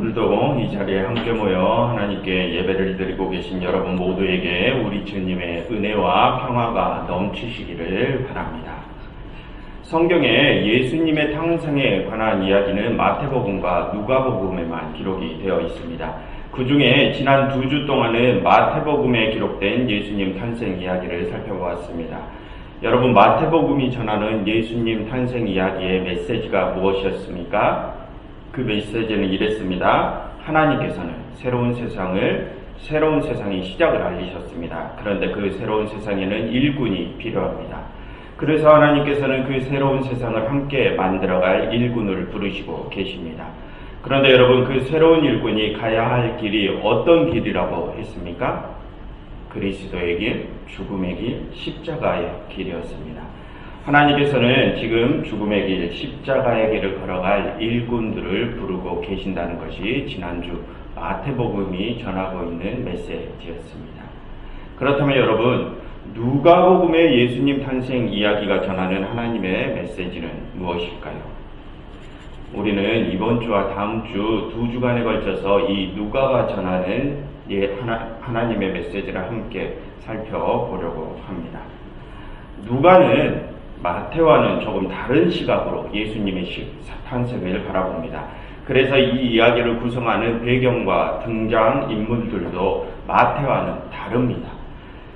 오늘도 이 자리에 함께 모여 하나님께 예배를 드리고 계신 여러분 모두에게 우리 주님의 은혜와 평화가 넘치시기를 바랍니다. 성경에 예수님의 탄생에 관한 이야기는 마태복음과 누가복음에만 기록이 되어 있습니다. 그 중에 지난 두 주 동안은 마태복음에 기록된 예수님 탄생 이야기를 살펴보았습니다. 여러분, 마태복음이 전하는 예수님 탄생 이야기의 메시지가 무엇이었습니까? 그 메시지는 이랬습니다. 하나님께서는 새로운 세상을 새로운 세상의 시작을 알리셨습니다. 그런데 그 새로운 세상에는 일꾼이 필요합니다. 그래서 하나님께서는 그 새로운 세상을 함께 만들어갈 일꾼을 부르시고 계십니다. 그런데 여러분 그 새로운 일꾼이 가야 할 길이 어떤 길이라고 했습니까? 그리스도의 길, 죽음의 길, 십자가의 길이었습니다. 하나님께서는 지금 죽음의 길, 십자가의 길을 걸어갈 일꾼들을 부르고 계신다는 것이 지난주 마태복음이 전하고 있는 메시지였습니다. 그렇다면 여러분, 누가복음의 예수님 탄생 이야기가 전하는 하나님의 메시지는 무엇일까요? 우리는 이번 주와 다음 주 두 주간에 걸쳐서 이 누가가 전하는 예 하나, 하나님의 메시지를 함께 살펴보려고 합니다. 누가는 마태와는 조금 다른 시각으로 예수님의 탄생을 바라봅니다. 그래서 이 이야기를 구성하는 배경과 등장 인물들도 마태와는 다릅니다.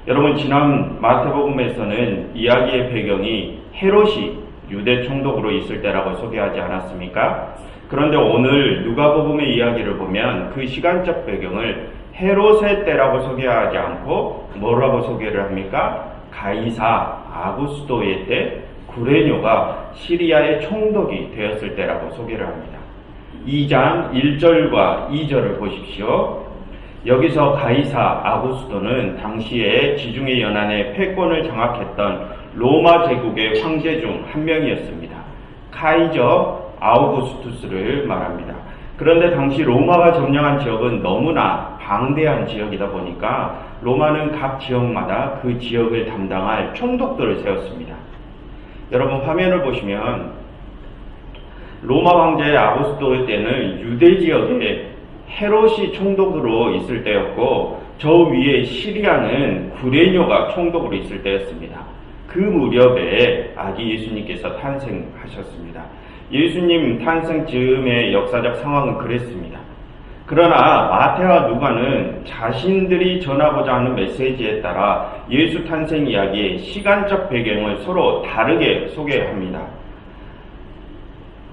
여러분 지난 마태복음에서는 이야기의 배경이 헤롯이 유대 총독으로 있을 때라고 소개하지 않았습니까? 그런데 오늘 누가복음의 이야기를 보면 그 시간적 배경을 헤롯의 때라고 소개하지 않고 뭐라고 소개를 합니까? 가이사 아구스도의 때 구레뇨가 시리아의 총독이 되었을 때라고 소개를 합니다. 2장 1절과 2절을 보십시오. 여기서 가이사 아구스도는 당시에 지중해 연안의 패권을 장악했던 로마 제국의 황제 중 한 명이었습니다. 카이저 아우구스투스를 말합니다. 그런데 당시 로마가 점령한 지역은 너무나 방대한 지역이다 보니까 로마는 각 지역마다 그 지역을 담당할 총독들을 세웠습니다. 여러분 화면을 보시면 로마 황제 아구스토 때는 유대 지역에 헤롯이 총독으로 있을 때였고 저 위에 시리아는 구레뇨가 총독으로 있을 때였습니다. 그 무렵에 아기 예수님께서 탄생하셨습니다. 예수님 탄생 즈음의 역사적 상황은 그랬습니다. 그러나 마태와 누가는 자신들이 전하고자 하는 메시지에 따라 예수 탄생 이야기의 시간적 배경을 서로 다르게 소개합니다.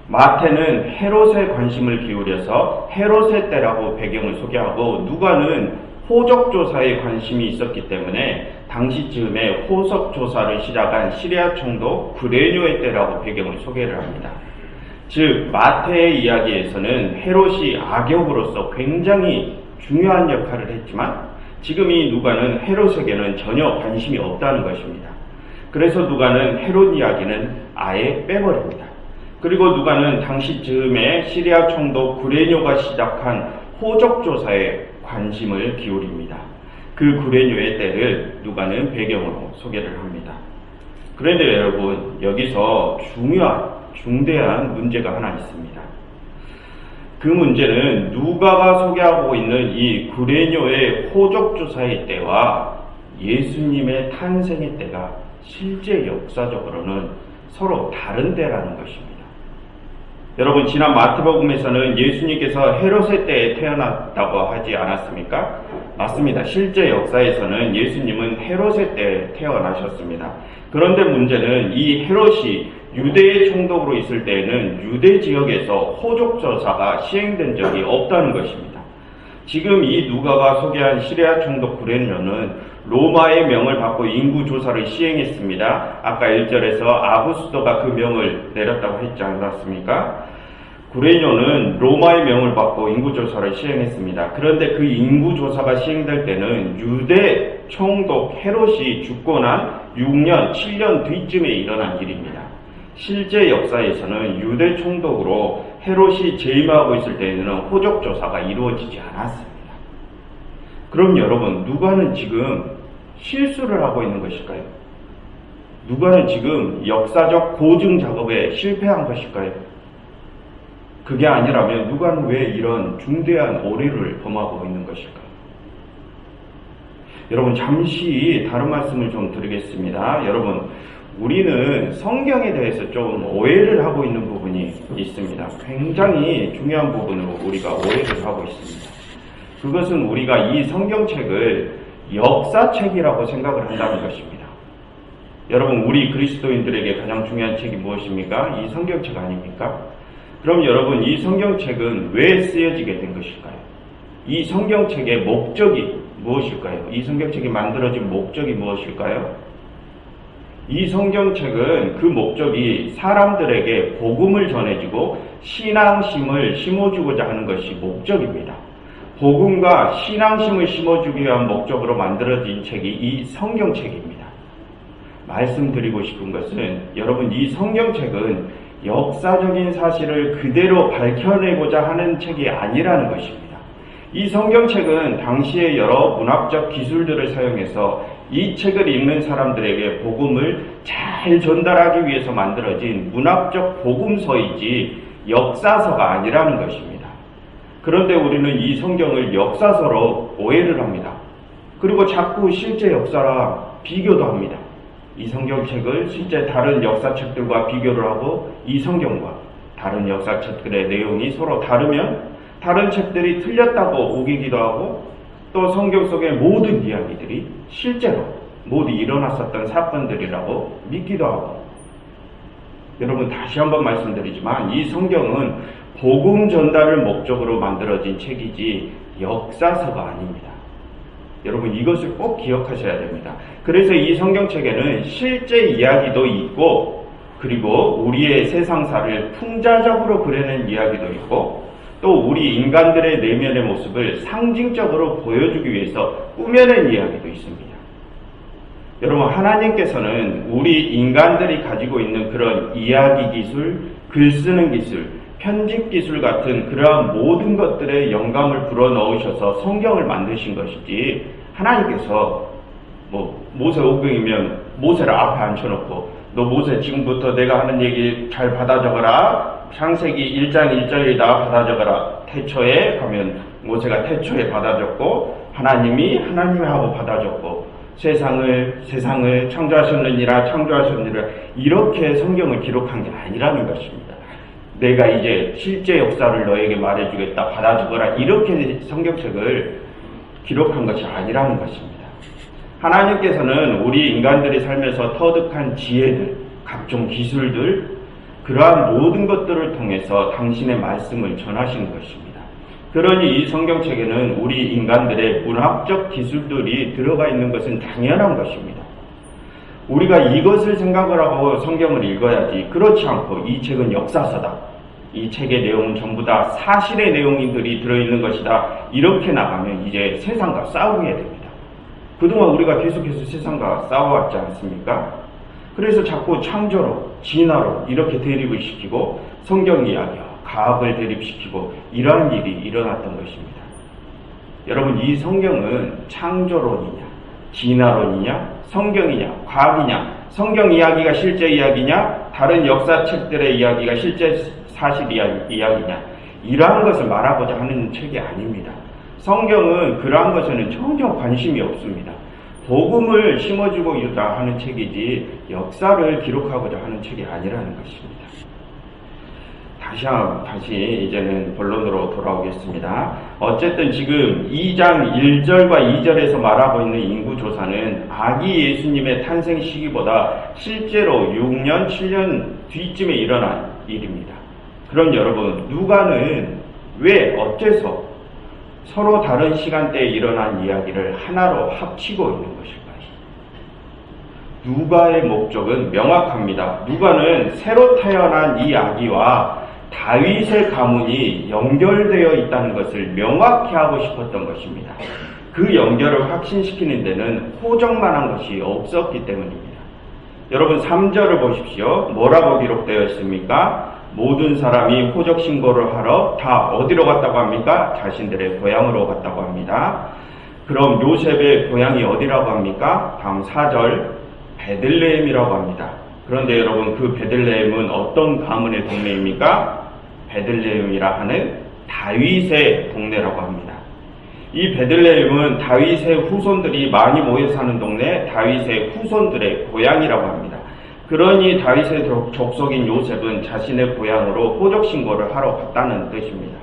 마태는 헤롯에 관심을 기울여서 헤롯의 때라고 배경을 소개하고 누가는 호적 조사에 관심이 있었기 때문에 당시쯤에 호석 조사를 시작한 시리아 총독 구레뇨의 때라고 배경을 소개를 합니다. 즉 마태의 이야기에서는 헤롯이 악역으로서 굉장히 중요한 역할을 했지만 지금 이 누가는 헤롯에게는 전혀 관심이 없다는 것입니다. 그래서 누가는 헤롯 이야기는 아예 빼버립니다. 그리고 누가는 당시 즈음에 시리아 총독 구레뇨가 시작한 호적 조사에 관심을 기울입니다. 그 구레뇨의 때를 누가는 배경으로 소개를 합니다. 그런데 여러분 여기서 중요한 중대한 문제가 하나 있습니다. 그 문제는 누가가 소개하고 있는 이 구레뇨의 호적 조사의 때와 예수님의 탄생의 때가 실제 역사적으로는 서로 다른 때라는 것입니다. 여러분 지난 마태복음에서는 예수님께서 헤롯의 때에 태어났다고 하지 않았습니까? 맞습니다. 실제 역사에서는 예수님은 헤롯의 때에 태어나셨습니다. 그런데 문제는 이 헤롯이 유대의 총독으로 있을 때에는 유대 지역에서 호족 조사가 시행된 적이 없다는 것입니다. 지금 이 누가가 소개한 시리아 총독 구레뇨는 로마의 명을 받고 인구 조사를 시행했습니다. 아까 1절에서 아구스도가 그 명을 내렸다고 했지 않았습니까? 구레뇨는 로마의 명을 받고 인구 조사를 시행했습니다. 그런데 그 인구 조사가 시행될 때는 유대 총독 헤롯이 난 6년, 7년 뒤쯤에 일어난 일입니다. 실제 역사에서는 유대 총독으로 헤롯이 재임하고 있을 때에는 호적 조사가 이루어지지 않았습니다. 그럼 여러분, 누가는 지금 실수를 하고 있는 것일까요? 누가는 지금 역사적 고증 작업에 실패한 것일까요? 그게 아니라면 누가는 왜 이런 중대한 오류를 범하고 있는 것일까? 여러분 잠시 다른 말씀을 좀 드리겠습니다. 여러분 우리는 성경에 대해서 좀 오해를 하고 있는 부분이 있습니다. 굉장히 중요한 부분으로 우리가 오해를 하고 있습니다. 그것은 우리가 이 성경책을 역사책이라고 생각을 한다는 것입니다. 여러분 우리 그리스도인들에게 가장 중요한 책이 무엇입니까? 이 성경책 아닙니까? 그럼 여러분 이 성경책은 왜 쓰여지게 된 것일까요? 이 성경책의 목적이 무엇일까요? 이 성경책이 만들어진 목적이 무엇일까요? 이 성경책은 그 목적이 사람들에게 복음을 전해주고 신앙심을 심어주고자 하는 것이 목적입니다. 복음과 신앙심을 심어주기 위한 목적으로 만들어진 책이 이 성경책입니다. 말씀드리고 싶은 것은 여러분 이 성경책은 역사적인 사실을 그대로 밝혀내고자 하는 책이 아니라는 것입니다. 이 성경책은 당시의 여러 문학적 기술들을 사용해서 이 책을 읽는 사람들에게 복음을 잘 전달하기 위해서 만들어진 문학적 복음서이지 역사서가 아니라는 것입니다. 그런데 우리는 이 성경을 역사서로 오해를 합니다. 그리고 자꾸 실제 역사랑 비교도 합니다. 이 성경책을 실제 다른 역사책들과 비교를 하고 이 성경과 다른 역사책들의 내용이 서로 다르면 다른 책들이 틀렸다고 우기기도 하고 또 성경 속의 모든 이야기들이 실제로 모두 일어났었던 사건들이라고 믿기도 하고 여러분 다시 한번 말씀드리지만 이 성경은 복음 전달을 목적으로 만들어진 책이지 역사서가 아닙니다. 여러분 이것을 꼭 기억하셔야 됩니다. 그래서 이 성경책에는 실제 이야기도 있고 그리고 우리의 세상사를 풍자적으로 그려낸 이야기도 있고 또 우리 인간들의 내면의 모습을 상징적으로 보여주기 위해서 꾸며낸 이야기도 있습니다. 여러분 하나님께서는 우리 인간들이 가지고 있는 그런 이야기 기술, 글 쓰는 기술, 편집 기술 같은 그러한 모든 것들의 영감을 불어넣으셔서 성경을 만드신 것이지 하나님께서 뭐 모세 오경이면 모세를 앞에 앉혀놓고 너 모세 지금부터 내가 하는 얘기 잘 받아 적어라 창세기 1장 1절에 나 받아 적어라 태초에 가면 모세가 태초에 받아 적고 하나님이 하나님이 하고 받아 적고 세상을 세상을 창조하셨느니라 창조하셨느니라 이렇게 성경을 기록한 게 아니라는 것입니다. 내가 이제 실제 역사를 너에게 말해주겠다 받아주거라 이렇게 성경책을 기록한 것이 아니라는 것입니다. 하나님께서는 우리 인간들이 살면서 터득한 지혜들, 각종 기술들, 그러한 모든 것들을 통해서 당신의 말씀을 전하신 것입니다. 그러니 이 성경책에는 우리 인간들의 문학적 기술들이 들어가 있는 것은 당연한 것입니다. 우리가 이것을 생각을 하고 성경을 읽어야지 그렇지 않고 이 책은 역사서다. 이 책의 내용은 전부 다 사실의 내용들이 들어있는 것이다. 이렇게 나가면 이제 세상과 싸우게 됩니다. 그동안 우리가 계속해서 세상과 싸워왔지 않습니까? 그래서 자꾸 창조로, 진화로 이렇게 대립을 시키고 성경 이야기와 과학을 대립시키고 이러한 일이 일어났던 것입니다. 여러분 이 성경은 창조론이냐, 진화론이냐, 성경이냐, 과학이냐, 성경 이야기가 실제 이야기냐, 다른 역사책들의 이야기가 실제 사실 이야기냐, 이러한 것을 말하고자 하는 책이 아닙니다. 성경은 그러한 것에는 전혀 관심이 없습니다. 복음을 심어주고자 하는 책이지 역사를 기록하고자 하는 책이 아니라는 것입니다. 다시 한, 다시 이제는 본론으로 돌아오겠습니다. 어쨌든 지금 2장 1절과 2절에서 말하고 있는 인구 조사는 아기 예수님의 탄생 시기보다 실제로 6년, 7년 뒤쯤에 일어난 일입니다. 그럼 여러분, 누가는 왜, 어째서 서로 다른 시간대에 일어난 이야기를 하나로 합치고 있는 것일까요? 누가의 목적은 명확합니다. 누가는 새로 태어난 이 아기와 다윗의 가문이 연결되어 있다는 것을 명확히 하고 싶었던 것입니다. 그 연결을 확신시키는 데는 호적만한 것이 없었기 때문입니다. 여러분 3절을 보십시오. 뭐라고 기록되어 있습니까? 모든 사람이 호적 신고를 하러 다 어디로 갔다고 합니까? 자신들의 고향으로 갔다고 합니다. 그럼 요셉의 고향이 어디라고 합니까? 다음 4절 베들레헴이라고 합니다. 그런데 여러분 그 베들레헴은 어떤 가문의 동네입니까? 베들레헴이라 하는 다윗의 동네라고 합니다. 이 베들레헴은 다윗의 후손들이 많이 모여 사는 동네, 다윗의 후손들의 고향이라고 합니다. 그러니 다윗의 족- 족속인 요셉은 자신의 고향으로 호적 신고를 하러 갔다는 뜻입니다.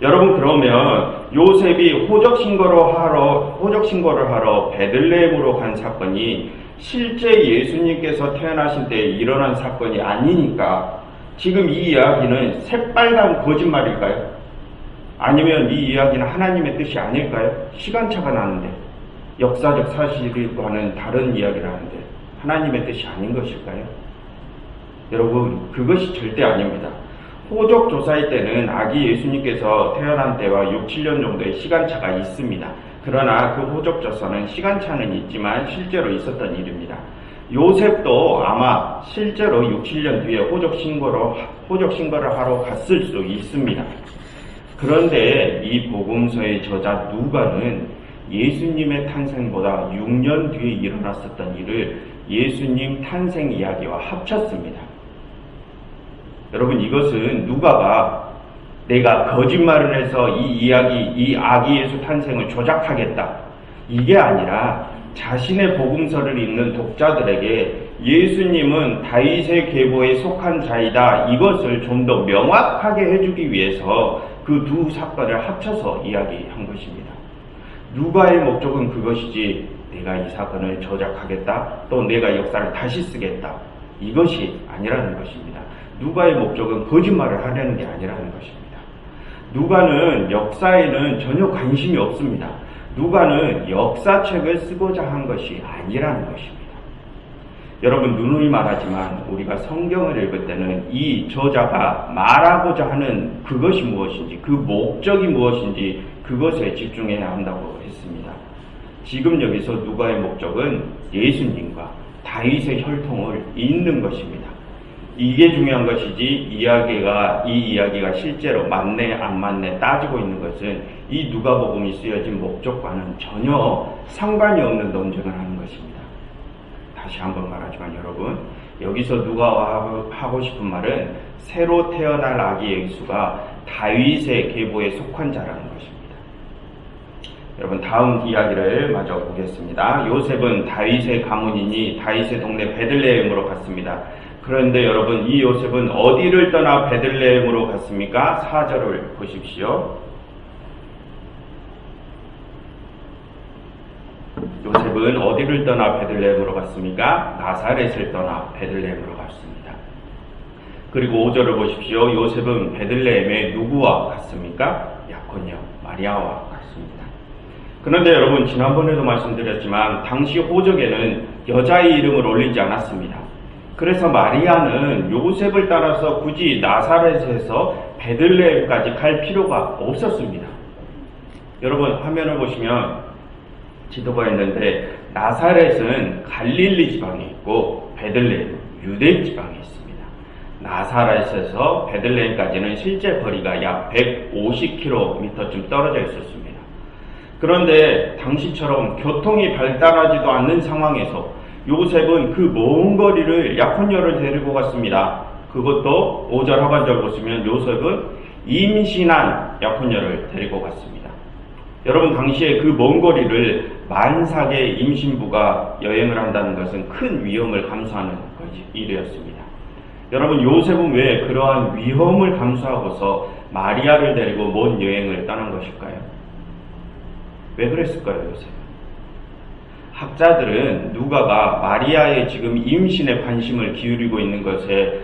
여러분 그러면 요셉이 호적 신고를 하러 호적 신고를 하러 베들레헴으로 간 사건이 실제 예수님께서 태어나신 때 일어난 사건이 아니니까 지금 이 이야기는 새빨간 거짓말일까요? 아니면 이 이야기는 하나님의 뜻이 아닐까요? 시간차가 나는데 역사적 사실과는 다른 이야기를 하는데 하나님의 뜻이 아닌 것일까요? 여러분 그것이 절대 아닙니다. 호적 조사일 때는 아기 예수님께서 태어난 때와 6, 7년 정도의 시간차가 있습니다. 그러나 그 호적 조사는 시간차는 있지만 실제로 있었던 일입니다. 요셉도 아마 실제로 6, 7년 뒤에 호적 신고로 호적 신고를 하러 갔을 수 있습니다. 그런데 이 복음서의 저자 누가는 예수님의 탄생보다 6년 뒤에 일어났었던 일을 예수님 탄생 이야기와 합쳤습니다. 여러분 이것은 누가가 내가 거짓말을 해서 이 이야기, 이 아기 예수 탄생을 조작하겠다. 이게 아니라 자신의 복음서를 읽는 독자들에게 예수님은 다윗의 계보에 속한 자이다. 이것을 좀 더 명확하게 해주기 위해서 그 두 사건을 합쳐서 이야기한 것입니다. 누가의 목적은 그것이지 내가 이 사건을 조작하겠다. 또 내가 역사를 다시 쓰겠다. 이것이 아니라는 것입니다. 누가의 목적은 거짓말을 하려는 게 아니라는 것입니다. 누가는 역사에는 전혀 관심이 없습니다. 누가는 역사책을 쓰고자 한 것이 아니라는 것입니다. 여러분 누누이 말하지만 우리가 성경을 읽을 때는 이 저자가 말하고자 하는 그것이 무엇인지 그 목적이 무엇인지 그것에 집중해야 한다고 했습니다. 지금 여기서 누가의 목적은 예수님과 다윗의 혈통을 잇는 것입니다. 이게 중요한 것이지 이야기가 이 이야기가 실제로 맞네 안 맞네 따지고 있는 것은 이 누가복음이 쓰여진 목적과는 전혀 상관이 없는 논쟁을 하는 것입니다. 다시 한번 말하지만 여러분 여기서 누가 하고 싶은 말은 새로 태어날 아기 예수가 다윗의 계보에 속한 자라는 것입니다. 여러분 다음 이야기를 마저 보겠습니다. 요셉은 다윗의 가문이니 다윗의 동네 베들레헴으로 갔습니다. 그런데 여러분 이 요셉은 어디를 떠나 베들레헴으로 갔습니까? 4절을 보십시오. 요셉은 어디를 떠나 베들레헴으로 갔습니까? 나사렛을 떠나 베들레헴으로 갔습니다. 그리고 5절을 보십시오. 요셉은 베들레헴에 누구와 갔습니까? 야코녀 마리아와. 그런데 여러분 지난번에도 말씀드렸지만 당시 호적에는 여자의 이름을 올리지 않았습니다. 그래서 마리아는 요셉을 따라서 굳이 나사렛에서 베들레헴까지 갈 필요가 없었습니다. 여러분 화면을 보시면 지도가 있는데 나사렛은 갈릴리 지방에 있고 베들레헴 유대 지방에 있습니다. 나사렛에서 베들레헴까지는 실제 거리가 약 150km쯤 떨어져 있었습니다. 그런데 당시처럼 교통이 발달하지도 않는 상황에서 요셉은 그 먼 거리를 약혼녀를 데리고 갔습니다. 그것도 5절 하반절 보시면 요셉은 임신한 약혼녀를 데리고 갔습니다. 여러분 당시에 그 먼 거리를 만삭의 임신부가 여행을 한다는 것은 큰 위험을 감수하는 일이었습니다. 여러분 요셉은 왜 그러한 위험을 감수하고서 마리아를 데리고 먼 여행을 떠난 것일까요? 왜 그랬을까요, 요셉? 학자들은 누가가 마리아의 지금 임신에 관심을 기울이고 있는 것에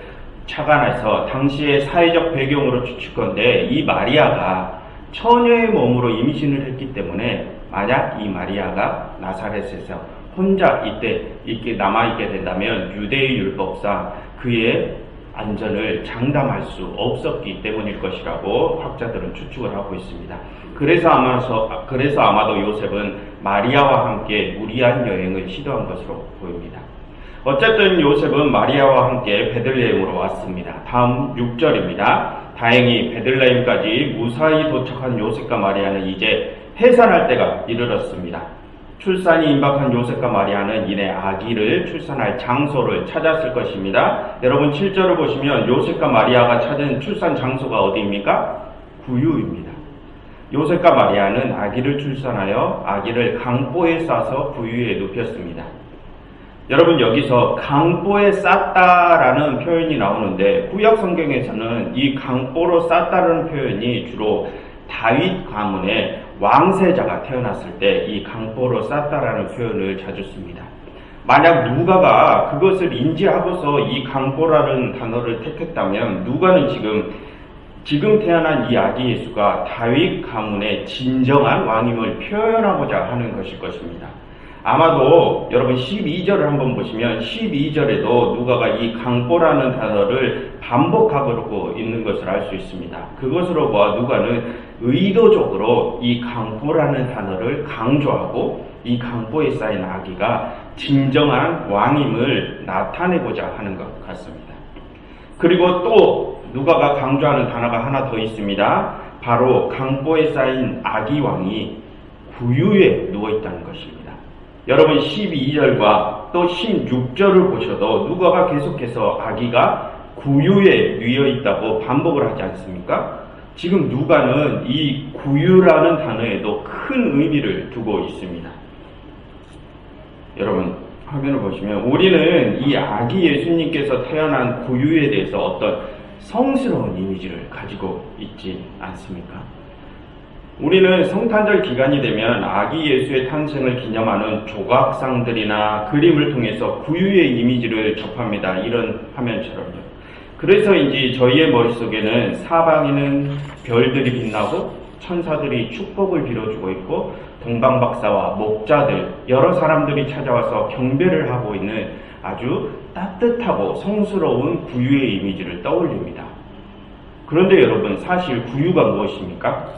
착안해서 당시의 사회적 배경으로 추측건데 이 마리아가 처녀의 몸으로 임신을 했기 때문에 만약 이 마리아가 나사렛에서 혼자 이때 있게 남아 있게 된다면 유대의 율법상 그의 안전을 장담할 수 없었기 때문일 것이라고 학자들은 추측을 하고 있습니다. 그래서 아마서 그래서 아마도 요셉은 마리아와 함께 무리한 여행을 시도한 것으로 보입니다. 어쨌든 요셉은 마리아와 함께 베들레헴으로 왔습니다. 다음 6절입니다. 다행히 베들레헴까지 무사히 도착한 요셉과 마리아는 이제 해산할 때가 이르렀습니다. 출산이 임박한 요셉과 마리아는 이내 아기를 출산할 장소를 찾았을 것입니다. 여러분 7절을 보시면 요셉과 마리아가 찾은 출산 장소가 어디입니까? 구유입니다. 요셉과 마리아는 아기를 출산하여 아기를 강보에 싸서 구유에 눕혔습니다. 여러분 여기서 강보에 쌌다라는 표현이 나오는데 구약 성경에서는 이 강보로 쌌다라는 표현이 주로 다윗 가문의 왕세자가 태어났을 때 이 강보로 쌌다라는 표현을 자주 씁니다. 만약 누가가 그것을 인지하고서 이 강보라는 단어를 택했다면 누가는 지금 지금 태어난 이 아기 예수가 다윗 가문의 진정한 왕임을 표현하고자 하는 것일 것입니다. 아마도 여러분 12절을 한번 보시면 12절에도 누가가 이 강보라는 단어를 반복하고 있는 것을 알 수 있습니다. 그것으로 보아 누가는 의도적으로 이 강보라는 단어를 강조하고 이 강보에 쌓인 아기가 진정한 왕임을 나타내고자 하는 것 같습니다. 그리고 또 누가가 강조하는 단어가 하나 더 있습니다. 바로 강보에 쌓인 아기 왕이 구유에 누워 있다는 것입니다. 여러분 12절과 또 16절을 보셔도 누가가 계속해서 아기가 구유에 누워 있다고 반복을 하지 않습니까? 지금 누가는 이 구유라는 단어에도 큰 의미를 두고 있습니다. 여러분 화면을 보시면 우리는 이 아기 예수님께서 태어난 구유에 대해서 어떤 성스러운 이미지를 가지고 있지 않습니까? 우리는 성탄절 기간이 되면 아기 예수의 탄생을 기념하는 조각상들이나 그림을 통해서 구유의 이미지를 접합니다. 이런 화면처럼요. 그래서인지 저희의 머릿속에는 사방에는 별들이 빛나고 천사들이 축복을 빌어주고 있고 동방박사와 목자들 여러 사람들이 찾아와서 경배를 하고 있는 아주 따뜻하고 성스러운 구유의 이미지를 떠올립니다. 그런데 여러분 사실 구유가 무엇입니까?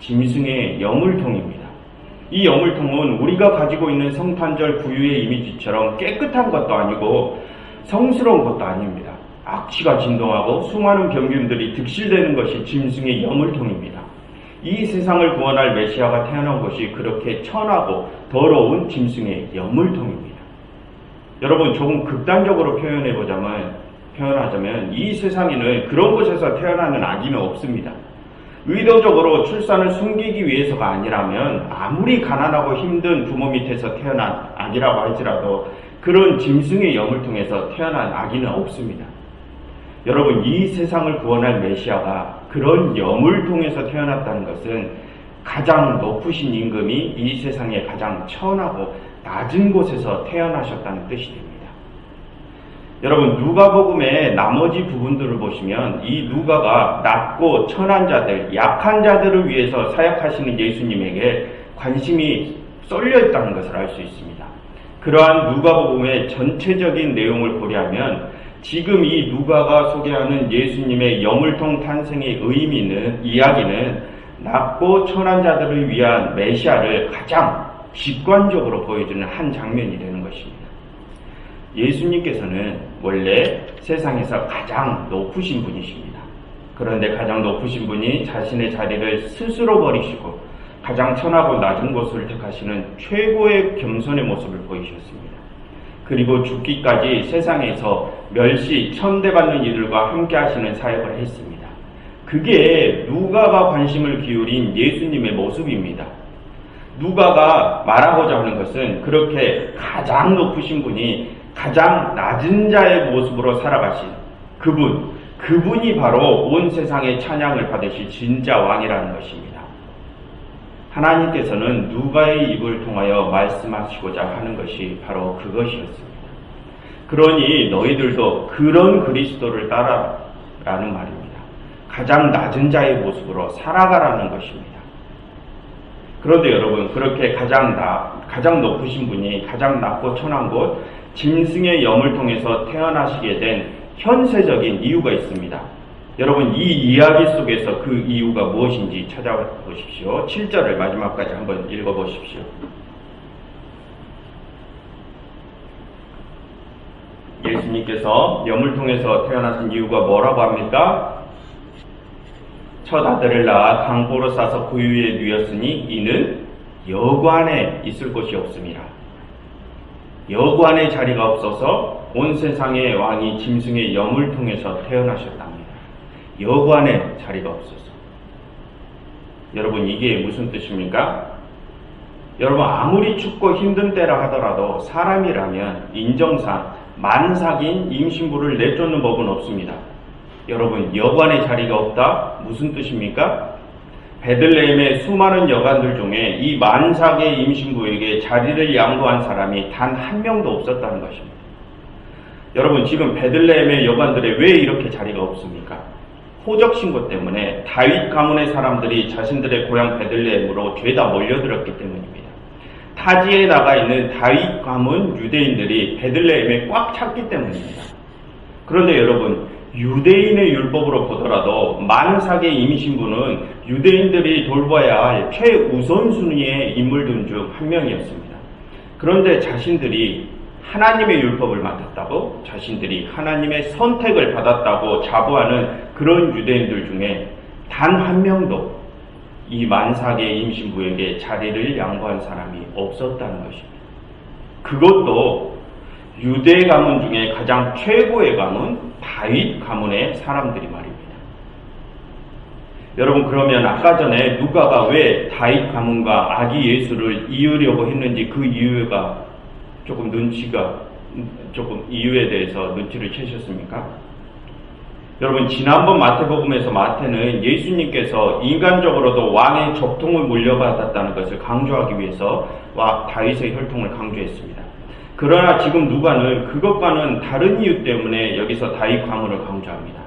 짐승의 여물통입니다. 이 여물통은 우리가 가지고 있는 성탄절 구유의 이미지처럼 깨끗한 것도 아니고 성스러운 것도 아닙니다. 악취가 진동하고 수많은 병균들이 득실되는 것이 짐승의 여물통입니다. 이 세상을 구원할 메시아가 태어난 것이 그렇게 천하고 더러운 짐승의 여물통입니다. 여러분 조금 극단적으로 표현해 보자면 표현하자면 이 세상에는 그런 곳에서 태어나는 아기는 없습니다. 의도적으로 출산을 숨기기 위해서가 아니라면 아무리 가난하고 힘든 부모 밑에서 태어난 아기라고 할지라도 그런 짐승의 염을 통해서 태어난 아기는 없습니다. 여러분 이 세상을 구원할 메시아가 그런 염을 통해서 태어났다는 것은 가장 높으신 임금이 이 세상에 가장 천하고 낮은 곳에서 태어나셨다는 뜻이 됩니다. 여러분 누가복음의 나머지 부분들을 보시면 이 누가가 낮고 천한 자들, 약한 자들을 위해서 사역하시는 예수님에게 관심이 쏠려 있다는 것을 알 수 있습니다. 그러한 누가복음의 전체적인 내용을 고려하면 지금 이 누가가 소개하는 예수님의 여물통 탄생의 의미는 이야기는 낮고 천한 자들을 위한 메시아를 가장 직관적으로 보여주는 한 장면이 되는 것입니다. 예수님께서는 원래 세상에서 가장 높으신 분이십니다. 그런데 가장 높으신 분이 자신의 자리를 스스로 버리시고 가장 천하고 낮은 곳을 택하시는 최고의 겸손의 모습을 보이셨습니다. 그리고 죽기까지 세상에서 멸시, 천대받는 이들과 함께 하시는 사역을 했습니다. 그게 누가가 관심을 기울인 예수님의 모습입니다. 누가가 말하고자 하는 것은 그렇게 가장 높으신 분이 가장 낮은 자의 모습으로 살아가신 그분, 그분이 바로 온 세상의 찬양을 받으실 진짜 왕이라는 것입니다. 하나님께서는 누가의 입을 통하여 말씀하시고자 하는 것이 바로 그것이었습니다. 그러니 너희들도 그런 그리스도를 따라라는 말입니다. 가장 낮은 자의 모습으로 살아가라는 것입니다. 그런데 여러분, 그렇게 가장 나, 가장 높으신 분이 가장 낮고 천한 곳, 짐승의 염을 통해서 태어나시게 된 현세적인 이유가 있습니다. 여러분 이 이야기 속에서 그 이유가 무엇인지 찾아보십시오. 7절을 마지막까지 한번 읽어보십시오. 예수님께서 염을 통해서 태어나신 이유가 뭐라고 합니까? 첫 아들을 낳아 강보로 싸서 구유에 누였으니 이는 여관에 있을 곳이 없습니다. 여관의 자리가 없어서 온 세상의 왕이 짐승의 염을 통해서 태어나셨답니다. 여관의 자리가 없어서. 여러분 이게 무슨 뜻입니까? 여러분 아무리 춥고 힘든 때라 하더라도 사람이라면 인정상 만삭인 임신부를 내쫓는 법은 없습니다. 여러분 여관의 자리가 없다 무슨 뜻입니까? 베들레헴의 수많은 여관들 중에 이 만삭의 임신부에게 자리를 양보한 사람이 단 한 명도 없었다는 것입니다. 여러분 지금 베들레헴의 여관들에 왜 이렇게 자리가 없습니까? 호적 신고 때문에 다윗 가문의 사람들이 자신들의 고향 베들레헴으로 죄다 몰려들었기 때문입니다. 타지에 나가 있는 다윗 가문 유대인들이 베들레헴에 꽉 찼기 때문입니다. 그런데 여러분 유대인의 율법으로 보더라도 만삭의 임신부는 유대인들이 돌봐야 할 최우선순위의 인물들 중 한 명이었습니다. 그런데 자신들이 하나님의 율법을 맡았다고 자신들이 하나님의 선택을 받았다고 자부하는 그런 유대인들 중에 단 한 명도 이 만삭의 임신부에게 자리를 양보한 사람이 없었다는 것입니다. 그것도 유대 가문 중에 가장 최고의 가문 다윗 가문의 사람들이 말입니다. 여러분 그러면 아까 전에 누가가 왜 다윗 가문과 아기 예수를 이으려고 했는지 그 이유가 조금 눈치가 조금 이유에 대해서 눈치를 채셨습니까? 여러분 지난번 마태복음에서 마태는 예수님께서 인간적으로도 왕의 적통을 물려받았다는 것을 강조하기 위해서 와 다윗의 혈통을 강조했습니다. 그러나 지금 누가는 그것과는 다른 이유 때문에 여기서 다윗 가문을 강조합니다.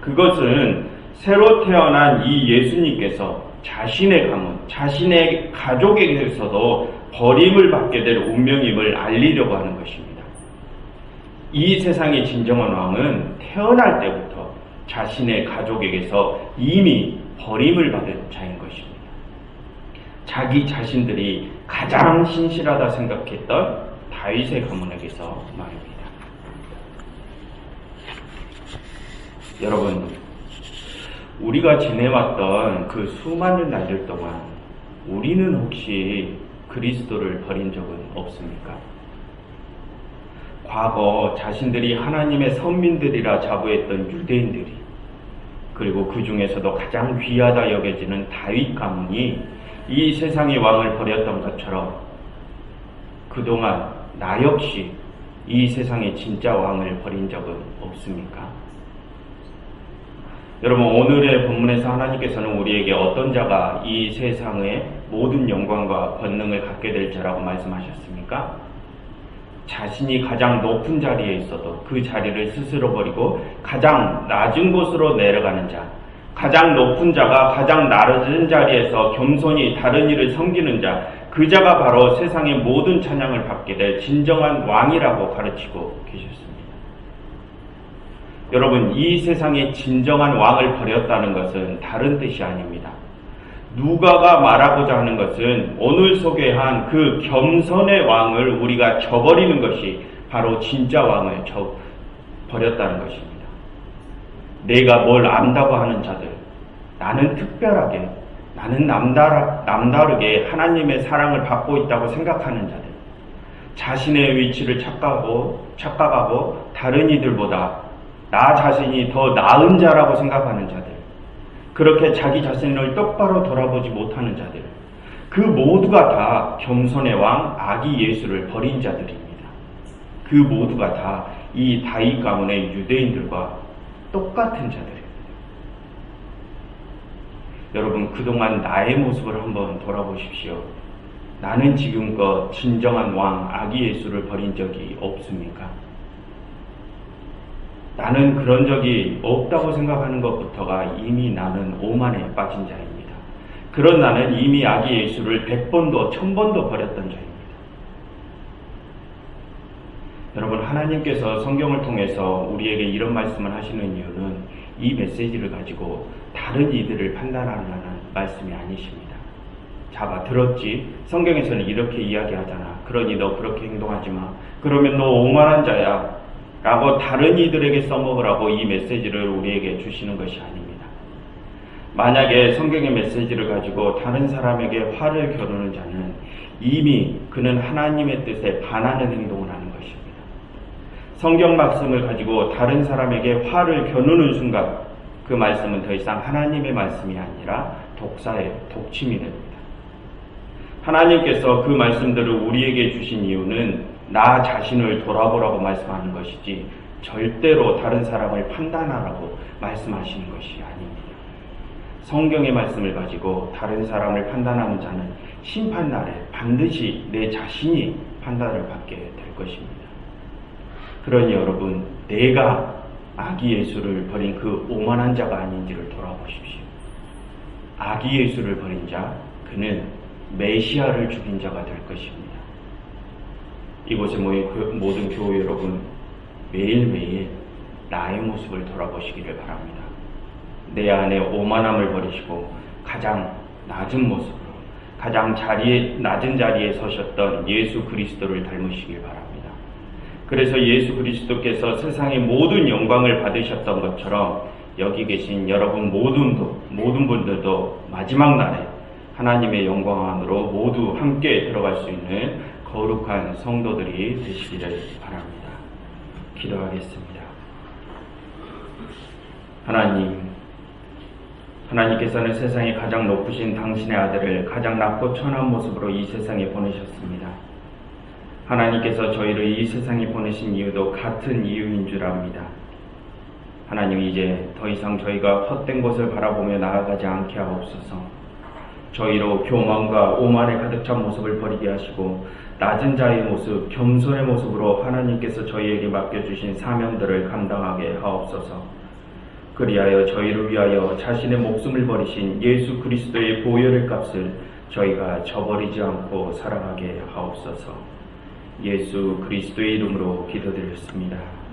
그것은 새로 태어난 이 예수님께서 자신의 가문, 자신의 가족에게서도 버림을 받게 될 운명임을 알리려고 하는 것입니다. 이 세상의 진정한 왕은 태어날 때부터 자신의 가족에게서 이미 버림을 받은 자인 것입니다. 자기 자신들이 가장 신실하다 생각했던 다윗의 가문에게서 말입니다. 여러분, 우리가 지내왔던 그 수많은 날들 동안 우리는 혹시 그리스도를 버린 적은 없습니까? 과거 자신들이 하나님의 선민들이라 자부했던 유대인들이 그리고 그 중에서도 가장 귀하다 여겨지는 다윗 가문이 이 세상의 왕을 버렸던 것처럼 그동안 나 역시 이 세상의 진짜 왕을 버린 적은 없습니까? 여러분 오늘의 본문에서 하나님께서는 우리에게 어떤 자가 이 세상의 모든 영광과 권능을 갖게 될 자라고 말씀하셨습니까? 자신이 가장 높은 자리에 있어도 그 자리를 스스로 버리고 가장 낮은 곳으로 내려가는 자, 가장 높은 자가 가장 낮은 자리에서 겸손히 다른 일을 섬기는 자, 그 자가 바로 세상의 모든 찬양을 받게 될 진정한 왕이라고 가르치고 계셨습니다. 여러분, 이 세상의 진정한 왕을 버렸다는 것은 다른 뜻이 아닙니다. 누가가 말하고자 하는 것은 오늘 소개한 그 겸손의 왕을 우리가 저버리는 것이 바로 진짜 왕을 저 버렸다는 것입니다. 내가 뭘 안다고 하는 자들, 나는 특별하게, 나는 남다르, 남다르게 하나님의 사랑을 받고 있다고 생각하는 자들, 자신의 위치를 착각하고, 착각하고 다른 이들보다 나 자신이 더 나은 자라고 생각하는 자들, 그렇게 자기 자신을 똑바로 돌아보지 못하는 자들, 그 모두가 다 겸손의 왕 아기 예수를 버린 자들입니다. 그 모두가 다 이 다윗 가문의 유대인들과 똑같은 자들입니다. 여러분 그동안 나의 모습을 한번 돌아보십시오. 나는 지금껏 진정한 왕 아기 예수를 버린 적이 없습니까? 나는 그런 적이 없다고 생각하는 것부터가 이미 나는 오만에 빠진 자입니다. 그런 나는 이미 아기 예수를 백 번도 천 번도 버렸던 자입니다. 여러분 하나님께서 성경을 통해서 우리에게 이런 말씀을 하시는 이유는 이 메시지를 가지고 다른 이들을 판단하는 말씀이 아니십니다. 자가 들었지 성경에서는 이렇게 이야기하잖아. 그러니 너 그렇게 행동하지 마. 그러면 너 오만한 자야. 라고 다른 이들에게 써먹으라고 이 메시지를 우리에게 주시는 것이 아닙니다. 만약에 성경의 메시지를 가지고 다른 사람에게 화를 겨루는 자는 이미 그는 하나님의 뜻에 반하는 행동을 하는 것입니다. 성경 말씀을 가지고 다른 사람에게 화를 겨누는 순간 그 말씀은 더 이상 하나님의 말씀이 아니라 독사의 독침이 됩니다. 하나님께서 그 말씀들을 우리에게 주신 이유는 나 자신을 돌아보라고 말씀하는 것이지 절대로 다른 사람을 판단하라고 말씀하시는 것이 아닙니다. 성경의 말씀을 가지고 다른 사람을 판단하는 자는 심판날에 반드시 내 자신이 판단을 받게 될 것입니다. 그러니 여러분, 내가 아기 예수를 버린 그 오만한 자가 아닌지를 돌아보십시오. 아기 예수를 버린 자, 그는 메시아를 죽인 자가 될 것입니다. 이곳에 모인 그 모든 교회 여러분, 매일매일 나의 모습을 돌아보시기를 바랍니다. 내 안에 오만함을 버리시고 가장 낮은 모습으로 가장 자리에 낮은 자리에 서셨던 예수 그리스도를 닮으시길 바랍니다. 그래서 예수 그리스도께서 세상의 모든 영광을 받으셨던 것처럼 여기 계신 여러분 모든도 모든 분들도 마지막 날에 하나님의 영광 안으로 모두 함께 들어갈 수 있는 거룩한 성도들이 되시기를 바랍니다. 기도하겠습니다. 하나님, 하나님께서는 세상에 가장 높으신 당신의 아들을 가장 낮고 천한 모습으로 이 세상에 보내셨습니다. 하나님께서 저희를 이 세상에 보내신 이유도 같은 이유인 줄 압니다. 하나님 이제 더 이상 저희가 헛된 것을 바라보며 나아가지 않게 하옵소서. 저희로 교만과 오만에 가득 찬 모습을 버리게 하시고 낮은 자의 모습, 겸손의 모습으로 하나님께서 저희에게 맡겨주신 사명들을 감당하게 하옵소서. 그리하여 저희를 위하여 자신의 목숨을 버리신 예수 그리스도의 보혈의 값을 저희가 저버리지 않고 살아가게 하옵소서. 예수 그리스도의 이름으로 기도드렸습니다.